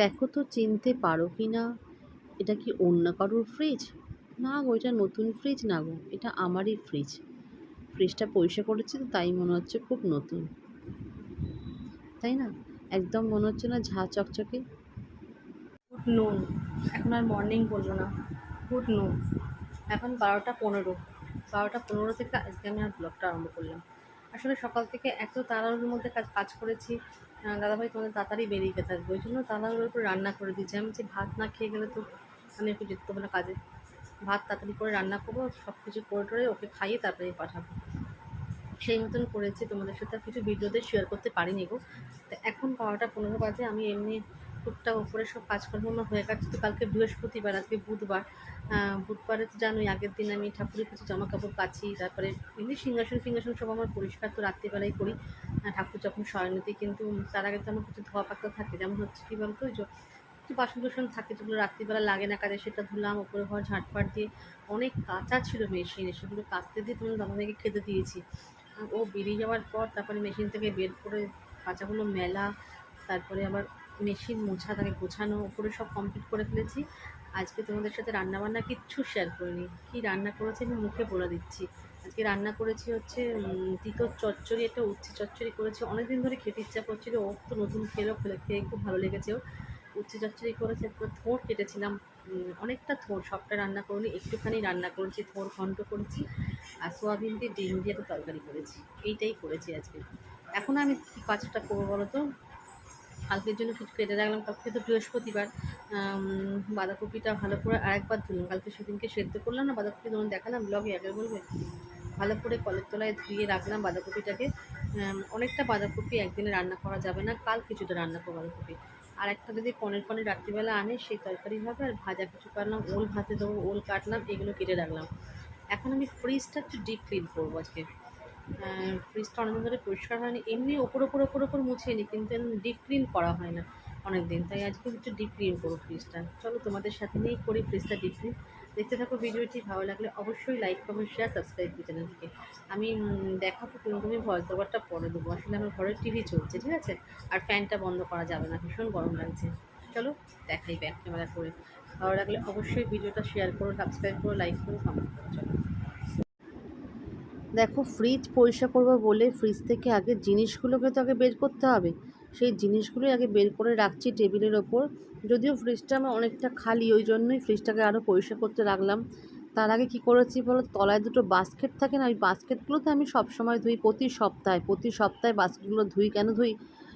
দেখো তো চিনতে পারো কি না? এটা কি অন্য কারোর ফ্রিজ না গো, এটা নতুন ফ্রিজ না গো, এটা আমারই ফ্রিজ ফ্রিজটা পরিষ্কার করেছি তো তাই মনে হচ্ছে খুব নতুন। তাই না? একদম মনে হচ্ছে না ঝা চকচকে। গুড নুন এখন আর মর্নিং বলব না। গুড নুন এখন বারোটা পনেরো। বারোটা পনেরো থেকে আজকে আমি আর ব্লগটা আরম্ভ করলাম। আসলে সকাল থেকে এত তাড়াহুড়োর মধ্যে কাজ কাজ করেছি। দাদাভাই তোমাদের তাড়াতাড়ি বেরিয়ে যেতে থাকবে ওই জন্য তাড়াহুড়োর উপর রান্না করে দিয়েছি। আমি যে ভাত না খেয়ে গেলে তো আমি একটু যেতে হবে না কাজে। ভাত তাড়াতাড়ি করে রান্না করব সব কিছু করে টোরে ওকে খাইয়ে তারপরে পাঠাবো। সেই মতন করেছি। তোমাদের সাথে কিছু ভিডিওতে শেয়ার করতে পারিনি গো। তো এখন বারোটা পনেরো বাজে। আমি এমনি টুকটাক উপরে সব কাজকর্ম হয়ে গেছে। তো কালকে বৃহস্পতিবার, আজকে বুধবার। বুধবারে তো জানোই, আগের দিন আমি ঠাকুরের কিছু জামা কাপড় কাচি, তারপরে এমনি সিংহাসন সিংহাসন সব আমার পরিষ্কার তো রাত্রিবেলায় করি। ঠাকুর যখন শয়নতে, কিন্তু তার আগে তো আমার কিছু ধোয়া পাকড়া থাকে, যেমন হচ্ছে কী বলতো, ওই কিছু বাসন টাসন থাকে যেগুলো রাত্রিবেলা লাগে না কাজে, সেটা ধুলাম উপরে ঘর ঝাঁটফাট দিয়ে অনেক কাঁচা ছিল মেশিনে, সেগুলো কাচতে দিয়ে তুমি দাদাভাইকে খেতে দিয়েছি। ও বেরিয়ে যাওয়ার পর তারপরে মেশিন থেকে বের করে কাঁচাগুলো মেলা, তারপরে আবার মেশিন মোছা তাকে গোছানো, উপরে সব কমপ্লিট করে ফেলেছি। আজকে তোমাদের সাথে রান্নাবান্না কিচ্ছু শেয়ার করিনি। কী রান্না করেছি আমি মুখে বলে দিচ্ছি। আজকে রান্না করেছি হচ্ছে তিতর চচ্চড়ি, একটা উচ্ছে চচ্চড়ি করেছি। অনেক দিন ধরে খেতে ইচ্ছা করছিল ও তো নতুন খেলো, খেলে, খেয়ে খুব ভালো লেগেছে উচ্ছে চচ্চড়ি করেছে এরপর থোড় কেটেছিলাম। অনেকটা থোড় সবটা রান্না করিনি, একটুখানি রান্না করেছি থোড় ঘন্ট করেছি। আর সোয়াবিন দিয়ে ডিম দিয়ে একটা তরকারি করেছি। এইটাই করেছি আজকে। এখন আমি কী কাজটা করব বলো তো? কালকের জন্য কিছু কেটে রাখলাম কালকে তো বৃহস্পতিবার। বাঁধাকপিটা ভালো করে আরেকবার ধুলাম। কালকে সেদিনকে সেদ্ধ করলাম না, বাঁধাকপি তোমার দেখালাম ব্লগে আগে বলবে। ভালো করে কলের তলায় ধুয়ে রাখলাম বাঁধাকপিটাকে। অনেকটা বাঁধাকপি একদিনে রান্না করা যাবে না, কাল কিছুটা রান্না করব বাঁধাকপি। আর একটা যদি পনেরো পনেরো রাত্রিবেলা আনে, সেই তরকারি হবে আর ভাজা কিছু কাটলাম ওল ভাতে দেবো, ওল কাটলাম, এগুলো কেটে রাখলাম। এখন আমি ফ্রিজটা একটু ডিপ ক্লিন করব আজকে। ফ্রিজটা অনেকদিন ধরে পরিষ্কার হয়নি। এমনি ওপর ওপর ওপর ওপর মুছিয়ে নিই কিন্তু ডিপ ক্লিন করা হয় না অনেক দিন তাই আজকে একটু ডিপ ক্লিন করব ফ্রিজটা চলো তোমাদের সাথে নিয়েই করি ফ্রিজটা ডিপ ক্লিন দেখতে থাকো ভিডিওটি, ভালো লাগলে অবশ্যই লাইক কমেন্ট শেয়ার সাবস্ক্রাইব করে চ্যানেলটিকে আমি দেখাবো কিন্তু আমি ভয়েস ওভারটা পরে দেবো। আসলে আমার ঘরে টিভি চলছে, ঠিক আছে? আর ফ্যানটা বন্ধ করা যাবে না, ভীষণ গরম লাগছে। চলো দেখাই ব্যাক ক্যামেরা করে। ভালো লাগলে অবশ্যই ভিডিওটা শেয়ার করো সাবস্ক্রাইব করো লাইক করো কমেন্ট করো। চলো। দেখো ফ্রিজ পরিষ্কার করব বলে ফ্রিজ থেকে আগে জিনিসগুলোকে তো আগে বের করতে হবে। সেই জিনিসগুলোই আগে বের করে রাখছি টেবিলের ওপর। যদিও ফ্রিজটা আমার অনেকটা খালি, ওই জন্যই ফ্রিজটাকে আরও পরিষ্কার করতে রাখলাম। তার আগে কি করেছি বলো? তলায় দুটো বাস্কেট থাকে না, ওই বাস্কেটগুলোতে আমি সবসময় ধুই, প্রতি সপ্তাহে প্রতি সপ্তাহে বাস্কেটগুলো ধুই। কেন ধুই?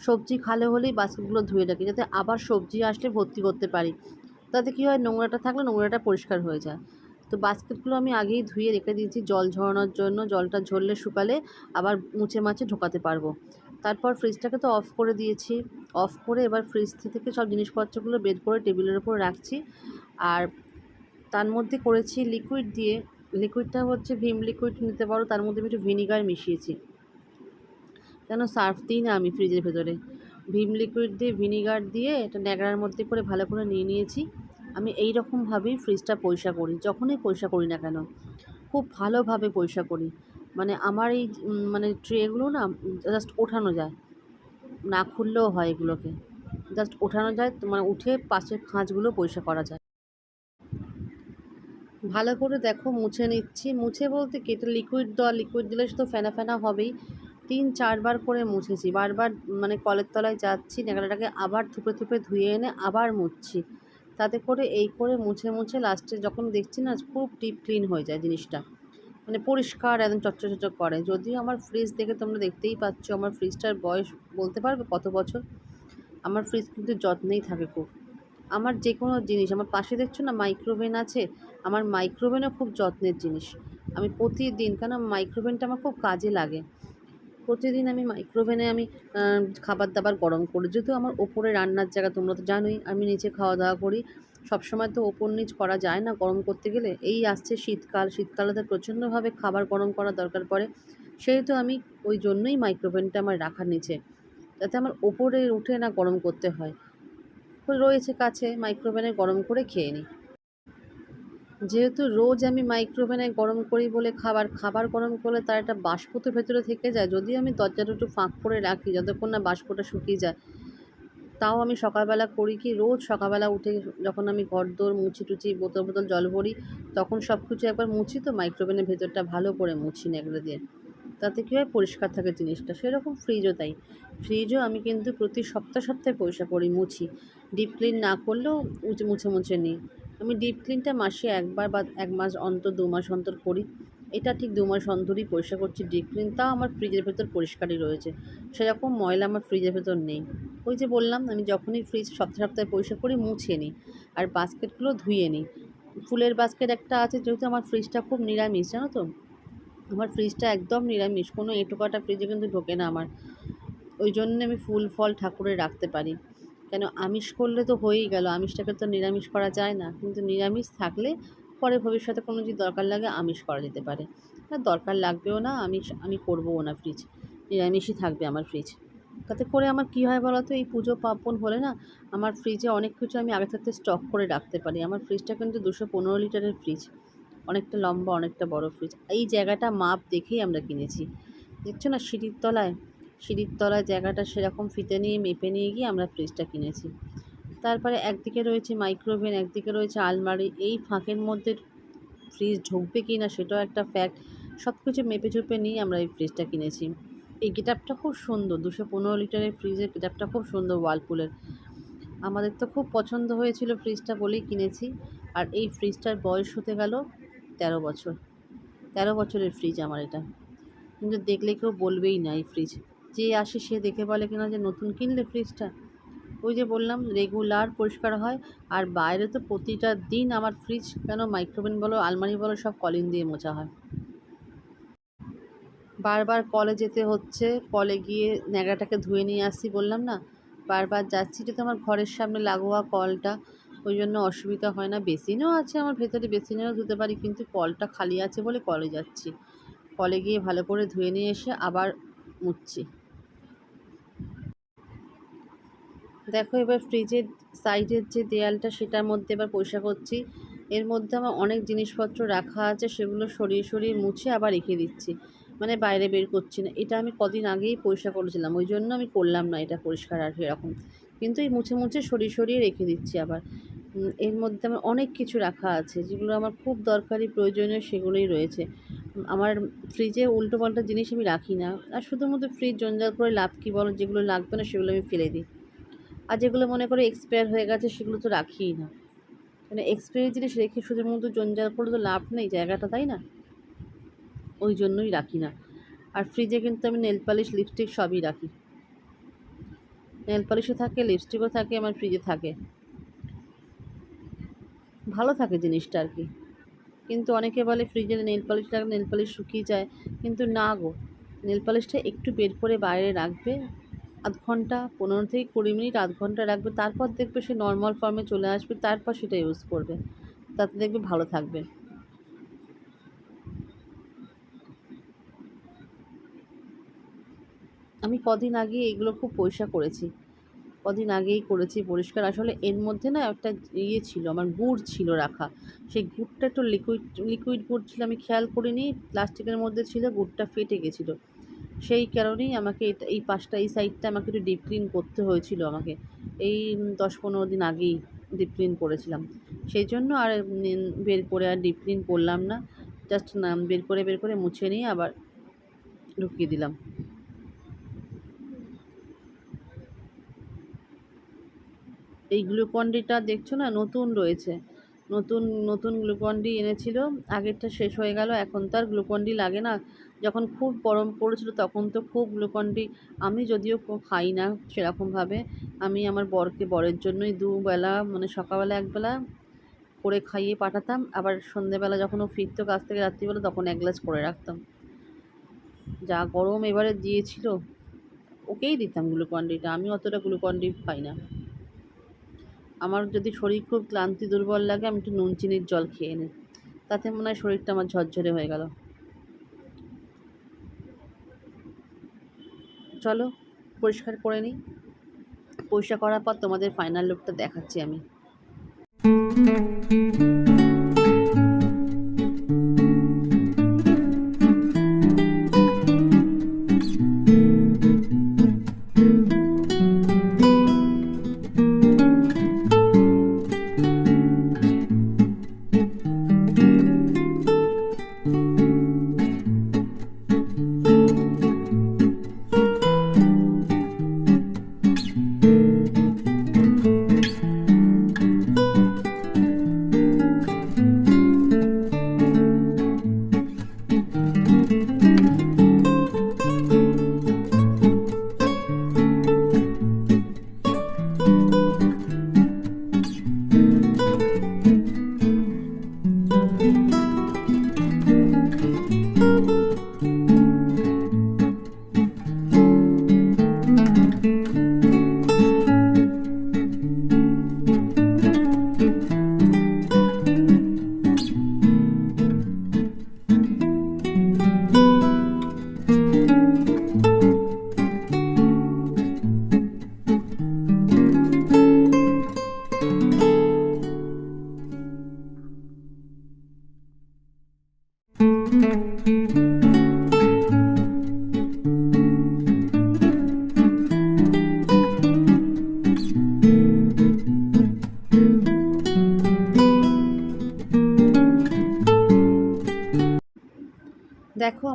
সবজি খালে হলেই বাস্কেটগুলো ধুয়ে রাখি, যাতে আবার সবজি আসলে ভর্তি করতে পারি। তাতে কী হয়? নোংরাটা থাকলে নোংরাটা পরিষ্কার হয়ে যায়। তো বাস্কেটগুলো আমি আগেই ধুয়ে রেখে দিয়েছি জল ঝরানোর জন্য, জলটা ঝরলে শুকালে আবার মুছে মাছে ঢোকাতে পারব। তারপর ফ্রিজটাকে তো অফ করে দিয়েছি। অফ করে এবার ফ্রিজ থেকে সব জিনিসপত্রগুলো বের করে টেবিলের ওপর রাখছি। আর তার মধ্যে করেছি লিকুইড দিয়ে লিকুইডটা হচ্ছে ভিম লিকুইড নিতে পারো, তার মধ্যে আমি একটু ভিনিগার মিশিয়েছি। কেন সার্ফ দিই না আমি ফ্রিজের ভেতরে। ভিম লিকুইড দিয়ে ভিনিগার দিয়ে এটা ন্যাকড়ার মধ্যে করে ভালো করে নিয়ে নিয়েছি। আমি এই রকমভাবেই ফ্রিজটা পরিষ্কার করি, যখনই পরিষ্কার করি না কেন, খুব ভালোভাবে পরিষ্কার করি। মানে আমার এই মানে ট্রেগুলো না জাস্ট ওঠানো যায়, না খুললেও হয় এগুলোকে। জাস্ট ওঠানো যায় মানে উঠে পাশের খাঁজগুলো পরিষ্কার করা যায়। ভালো করে দেখো, মুছে নিচ্ছি। মুছে বলতে কি, এটা লিকুইড দেওয়া লিকুইড দিলে তো ফেনা ফেনা হবেই। তিন, চারবার করে মুছেছি। বারবার মানে কলের তলায় যাচ্ছি, ন্যাকড়াটাকে আবার থুপে থুপে ধুয়ে এনে আবার মুছছি। তাতে করে এই করে মুছে মুছে লাস্টে যখন দেখছি না, খুব ডিপ ক্লিন হয়ে যায় জিনিসটা। মানে পরিষ্কার একদম চচ্চর চচ্চর করে। যদিও আমার ফ্রিজ দেখে তোমরা দেখতেই পাচ্ছ, আমার ফ্রিজটার বয়স বলতে পারবে কত বছর? আমার ফ্রিজ কিন্তু যত্নেই থাকে খুব। আমার যে কোনো জিনিস, আমার পাশে দেখছ না মাইক্রোওভেন আছে? আমার মাইক্রোওভেনও খুব যত্নের জিনিস। আমি প্রতিদিন কেন মাইক্রোওভেনটা আমার খুব কাজে লাগে। প্রতিদিন আমি মাইক্রোওভেনে আমি খাবার দাবার গরম করি। যেহেতু আমার ওপরে রান্নার জায়গা তোমরা তো জানোই, আমি নিচে খাওয়া দাওয়া করি। সবসময় তো ওপর নিচ করা যায় না গরম করতে গেলে। এই আসছে শীতকাল, শীতকালে তো প্রচণ্ডভাবে খাবার গরম করা দরকার পড়ে। সেহেতু আমি ওই জন্যই মাইক্রোওভেনটা আমার রাখার নিচে, যাতে আমার ওপরে উঠে না গরম করতে হয়। রয়েছে কাছে মাইক্রোওভেনে গরম করে খেয়ে নিই। যেহেতু রোজ আমি মাইক্রোওভেনে গরম করি বলে খাবার খাবার গরম করলে তার একটা বাষ্প তো ভেতরে থেকে যায়। যদি আমি দরজাটা একটু ফাঁক করে রাখি, যতক্ষণ না বাষ্পটা শুকিয়ে যায়, তাও আমি সকালবেলা করি কি, রোজ সকালবেলা উঠে যখন আমি ঘর দোর মুছি টুচি বোতল বোতল জল ভরি, তখন সব কিছু একবার মুছি তো মাইক্রোওভেনের ভেতরটা ভালো করে মুছি নেগড়ে দিয়ে। তাতে কী হয়? পরিষ্কার থাকে জিনিসটা। সেরকম ফ্রিজও তাই। ফ্রিজও আমি কিন্তু প্রতি সপ্তাহ সপ্তাহে পরিষ্কার করি, মুছি। ডিপ ক্লিন না করলেও উঁচে মুছে মুছে নিই। আমি ডিপ ক্লিনটা মাসে একবার বা এক মাস অন্তর, দু মাস অন্তর করি। এটা ঠিক দু মাস অন্তরই পরিষ্কার করছি ডিপ ক্লিন তাও আমার ফ্রিজের ভেতর পরিষ্কারই রয়েছে। সেরকম ময়লা আমার ফ্রিজের ভেতর নেই। ওই যে বললাম, আমি যখনই ফ্রিজ সপ্তাহে সপ্তাহে পরিষ্কার করি মুছিয়ে নিই। আর বাস্কেটগুলো ধুয়ে নিই। ফুলের বাস্কেট একটা আছে, যেহেতু আমার ফ্রিজটা খুব নিরামিষ, জানো তো? আমার ফ্রিজটা একদম নিরামিষ, কোনো এঁটো কাটা ফ্রিজে কিন্তু ঢোকে না আমার। ওই জন্য আমি ফুল ফল ঠাকুরে রাখতে পারি। কেন আমিষ করলে তো হয়েই গেল, আমিষটাকে তো নিরামিষ করা যায় না। কিন্তু নিরামিষ থাকলে পরে ভবিষ্যতে কোনো যদি দরকার লাগে আমিষ করা যেতে পারে। আর দরকার লাগবেও না, আমিষ, আমি করবও না ফ্রিজ নিরামিষই থাকবে আমার ফ্রিজ তাতে করে আমার কী হয় বলো তো? এই পুজো পার্বণ হলে না, আমার ফ্রিজে অনেক কিছু আমি আগে থাকতে স্টক করে রাখতে পারি। আমার ফ্রিজটা কিন্তু দুশো পনেরো লিটারের ফ্রিজ অনেকটা লম্বা, অনেকটা বড় ফ্রিজ এই জায়গাটা মাপ দেখেই আমরা কিনেছি। দেখছ না, সিঁড়ির তলায়? সিঁড়ির তলায় জায়গাটা সেরকম ফিতে নিয়ে, মেপে নিয়ে গিয়ে আমরা ফ্রিজটা কিনেছি। তারপরে একদিকে রয়েছে মাইক্রোওভেন একদিকে রয়েছে আলমারি। এই ফাঁকের মধ্যে ফ্রিজ ঢুকবে কি না সেটাও একটা ফ্যাক্ট সব কিছু মেপে চুপে নিয়ে আমরা এই ফ্রিজটা কিনেছি। এই গেটআপটা খুব সুন্দর, দুশো পনেরো লিটারের ফ্রিজের গেটআপটা খুব সুন্দর ওয়ালপুলের আমাদের তো খুব পছন্দ হয়েছিল ফ্রিজটা বলেই কিনেছি। আর এই ফ্রিজটার বয়স হতে গেল তেরো বছর। তেরো বছরের ফ্রিজ আমার এটা। কিন্তু দেখলে কেউ বলবেই না এই ফ্রিজ যে আসে সে দেখে বলে কিনা যে নতুন কিনলে ফ্রিজটা ওই যে বললাম রেগুলার পরিষ্কার হয়। আর বাইরে তো প্রতিটা দিন আমার ফ্রিজ কেন মাইক্রোওভেন বলো, আলমারি বলো, সব কলিন দিয়ে মোছা হয়। বারবার কলে যেতে হচ্ছে, কলে গিয়ে ন্যাকড়াটাকে ধুয়ে নিয়ে আসছি বললাম না? বারবার যাচ্ছি যেহেতু আমার ঘরের সামনে লাগোয়া কলটা। ওই জন্য অসুবিধা হয় না। বেসিনও আছে আমার ভেতরে বেসিনেও ধুতে পারি, কিন্তু কলটা খালি আছে বলে কলে যাচ্ছি। কলে গিয়ে ভালো করে ধুয়ে নিয়ে এসে আবার মুছছি দেখো এবার ফ্রিজের সাইডের যে দেয়ালটা, সেটার মধ্যে এবার পরিষ্কার করছি। এর মধ্যে আমার অনেক জিনিসপত্র রাখা আছে, সেগুলো সরিয়ে সরিয়ে মুছে আবার রেখে দিচ্ছি। মানে বাইরে বের করছি না। এটা আমি কদিন আগেই পরিষ্কার করেছিলাম, ওই জন্য আমি করলাম না এটা পরিষ্কার আর এরকম। কিন্তু এই মুছে মুছে সরিয়ে সরিয়ে রেখে দিচ্ছি আবার। এর মধ্যে আমার অনেক কিছু রাখা আছে, যেগুলো আমার খুব দরকারি, প্রয়োজনীয় সেগুলোই রয়েছে। আমার ফ্রিজে উল্টো পাল্টা জিনিস আমি রাখি না। আর শুধুমাত্র ফ্রিজ জঞ্জাল করে লাভ কী বলো, যেগুলো লাগবে না সেগুলো আমি ফেলে দিই। আর যেগুলো মনে করে এক্সপায়ার হয়ে গেছে, সেগুলো তো রাখিই না। মানে এক্সপায়ারি জিনিস রেখে শুধুমাত্র জঞ্জাল করে তো লাভ নেই, জায়গাটা, তাই না? ওই জন্যই রাখি না। আর ফ্রিজে কিন্তু আমি নেল পালিশ লিপস্টিক সবই রাখি। নেল পালিশও থাকে লিপস্টিকও থাকে, আমার ফ্রিজে থাকে। ভালো থাকে জিনিসটা আর কি। কিন্তু অনেকে বলে ফ্রিজে নেল পালিশ রাখলে নেল পালিশ শুকিয়ে যায়, কিন্তু না গো। নেল পালিশটা একটু বের করে বাইরে রাখবে, আধ ঘণ্টা, পনেরো থেকে কুড়ি মিনিট, আধ ঘণ্টা রাখবে, তারপর দেখবে সে নর্মাল ফর্মে চলে আসবে, তারপর সেটা ইউজ করবে। তাতে দেখবে ভালো থাকবে। আমি কদিন আগে এগুলো খুব পয়সা করেছি। কদিন আগেই করেছি পরিষ্কার। আসলে এর মধ্যে না একটা ইয়ে ছিল, আমার গুড় ছিল রাখা। সেই গুড়টা একটু লিকুইড লিকুইড গুড় ছিল, আমি খেয়াল করিনি প্লাস্টিকের মধ্যে ছিল, গুড়টা ফেটে গেছিল। সেই কারণেই আমাকে এটা, এই পাশটা, এই সাইডটা আমাকে একটু ডিপ ক্লিন করতে হয়েছিল আমাকে। এই দশ পনেরো দিন আগেই ডিপ ক্লিন করেছিলাম। সেই জন্য আর বের করে আর ডিপ ক্লিন করলাম না। জাস্ট বের করে বের করে মুছে নিয়ে আবার ঢুকিয়ে দিলাম। এই গ্লুকন্ডিটা দেখছ না? নতুন রয়েছে। নতুন নতুন গ্লুকন্ডি এনেছিল। আগেরটা শেষ হয়ে গেল, এখন তো আর গ্লুকন্ডি লাগে না। যখন খুব গরম পড়েছিল, তখন তো খুব গ্লুকন্ডি আমি যদিও খাই না সেরকমভাবে। আমি আমার বরকে, বরের জন্যই দুবেলা মানে সকালবেলা একবেলা করে খাইয়ে পাঠাতাম। আবার সন্ধেবেলা যখন ও ফিরতো কাছ থেকে রাত্রিবেলা, তখন এক গ্লাস করে রাখতাম। যা গরম এবারে দিয়েছিল, ওকেই দিতাম গ্লুকন্ডিটা। আমি অতটা গ্লুকন্ডি খাই না। আমার যদি শরীর খুব ক্লান্তি দুর্বল লাগে, আমি একটু নুন চিনির জল খেয়ে নিই। তাতে মনে হয় শরীরটা আমার ঝরঝরে হয়ে গেল। চলো, পরিষ্কার করে নিই। পরিষ্কার করার পর তোমাদের ফাইনাল লুকটা দেখাচ্ছি আমি।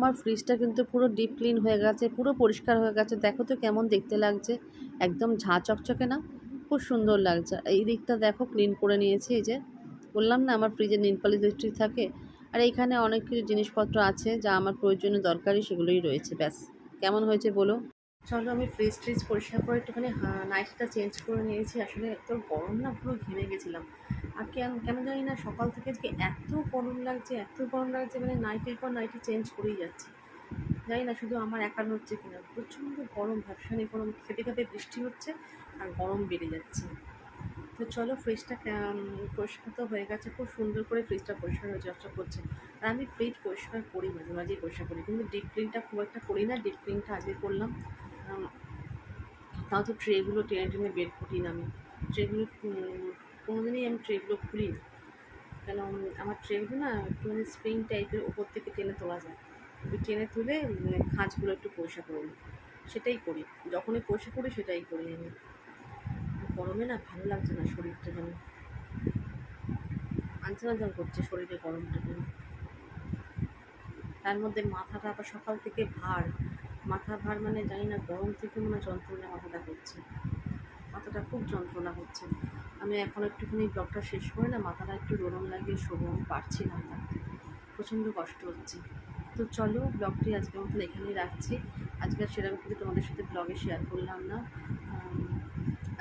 আমার ফ্রিজটা কিন্তু পুরো ডিপ ক্লিন হয়ে গেছে, পুরো পরিষ্কার হয়ে গেছে। দেখো তো কেমন দেখতে লাগছে। একদম ঝাঁ চকচকে না, খুব সুন্দর লাগছে। এই দিকটা দেখো ক্লিন করে নিয়েছি এই যে। বললাম না আমার ফ্রিজে নীল দৃষ্টি থাকে। আর এখানে অনেক কিছু জিনিসপত্র আছে যা আমার প্রয়োজনীয় দরকারি সেগুলোই রয়েছে, ব্যাস। কেমন হয়েছে বলো? চলো আমি ফ্রিজ ট্রিজ পরিষ্কার করে একটুখানি নাইটটা চেঞ্জ করে নিয়েছি। আসলে এত গরম না পুরো ঘেমে গেছিলাম। আর কেন কেন জানি না, সকাল থেকে আজকে এত গরম লাগছে, এত গরম লাগছে মানে নাইটের পর নাইটে চেঞ্জ করেই যাচ্ছে। জানি না শুধু আমার একার হচ্ছে কিনা, প্রচণ্ড গরম ভ্যাপসানি গরম খেতে খেতে বৃষ্টি হচ্ছে আর গরম বেড়ে যাচ্ছে। তো চলো ফ্রিজটা পরিষ্কার তো হয়ে গেছে, খুব সুন্দর করে ফ্রিজটা পরিষ্কার হয়ে যাত্রা করছে। আর আমি ফ্রিজ পরিষ্কার করি, মাঝে মাঝেই পরিষ্কার করি, কিন্তু ডিপ ক্লিনটা খুব একটা করি না ডিপ ক্লিনটা আজকে করলাম। তাও তো ট্রেগুলো টেনে টেনে বের করি না আমি। ট্রেগুলো কোনো দিনই আমি ট্রেগুলো খুলি না কেন আমার ট্রেগুলো না একটুখানি স্প্রিং টাইপের উপর থেকে টেনে তোলা যায়। টেনে তুলে উম, খাঁজগুলো একটু পরিষ্কার করে নিই। সেটাই করি। যখনই পরিষ্কার করি সেটাই করি আমি। গরমে না ভালো লাগছে না শরীরটা যেন। আঞ্চলাঞ্চল করছে শরীরে গরমটা যেন। তার মধ্যে মাথাটা আবার সকাল থেকে ভার। মাথা ভার মানে জানি না, গরম থেকে মনে যন্ত্রণা মাথাটা করছে মাথাটা খুব যন্ত্রণা হচ্ছে। আমি এখন একটুখানি ব্লগটা শেষ করে না, মাথাটা একটু গরম লাগিয়ে আমি পারছি না থাকতে প্রচণ্ড কষ্ট হচ্ছে। তো চলো, ব্লগটি আজকে মতন এখানেই রাখছি। আজকে সেরকম কিছু তোমাদের সাথে ব্লগে শেয়ার করলাম না।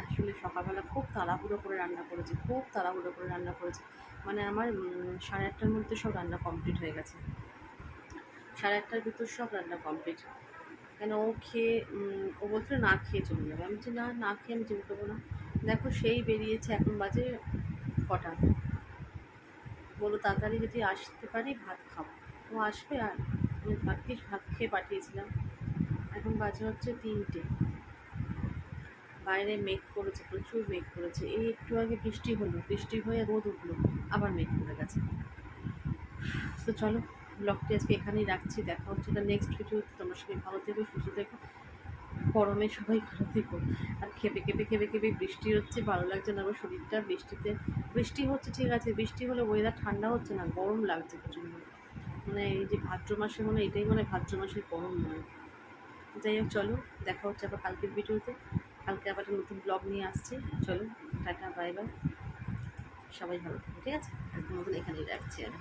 আসলে সকালবেলা খুব তাড়াহুড়ো করে রান্না করেছি, খুব তাড়াহুড়ো করে রান্না করেছি। মানে আমার সাড়ে আটটার মধ্যে সব রান্না কমপ্লিট হয়ে গেছে। সাড়ে আটটার ভিতর সব রান্না কমপ্লিট কেন ও খেয়ে ও বলছিল না খেয়ে চলে যাবে। আমি বলছি, না না খেয়ে আমি যেতে দেবো না। দেখো, সেই বেরিয়েছে এখন বাজে কটা? বলো তাড়াতাড়ি যদি আসতে পারি, ভাত খাব। ও আসবে আর আমি ভাতকে ভাত খেয়ে পাঠিয়েছিলাম। এখন বাজে হচ্ছে তিনটে। বাইরে মেঘ করেছে, প্রচুর মেঘ করেছে। এই একটু আগে বৃষ্টি হলো, বৃষ্টি হয়ে রোদ উঠল, আবার মেঘ করে গেছে। তো চলো ব্লগটি আজকে এখানেই রাখছি। দেখা হচ্ছে না নেক্সট ভিডিওতে তোমার সঙ্গে ভালো থেকো, সুস্থ থেকো। গরমে সবাই ভালো থেকো। আর খেপে খেপে খেপে খেপে বৃষ্টি হচ্ছে, ভালো লাগছে না আমার শরীরটা। বৃষ্টিতে বৃষ্টি হচ্ছে, ঠিক আছে। বৃষ্টি হলে ওয়েদার ঠান্ডা হচ্ছে না, গরম লাগছে প্রচণ্ড। মানে এই যে ভাদ্র মাসে মানে এটাই মানে ভাদ্র মাসের গরম নয় যাই হোক, চলো, দেখা হচ্ছে আবার কালকের ভিডিওতে কালকে আবার একটা নতুন ব্লগ নিয়ে আসছি। চলো, টাটা বাই বাই সবাই ভালো থাকো, ঠিক আছে? আজকের মতন এখানেই রাখছি আর।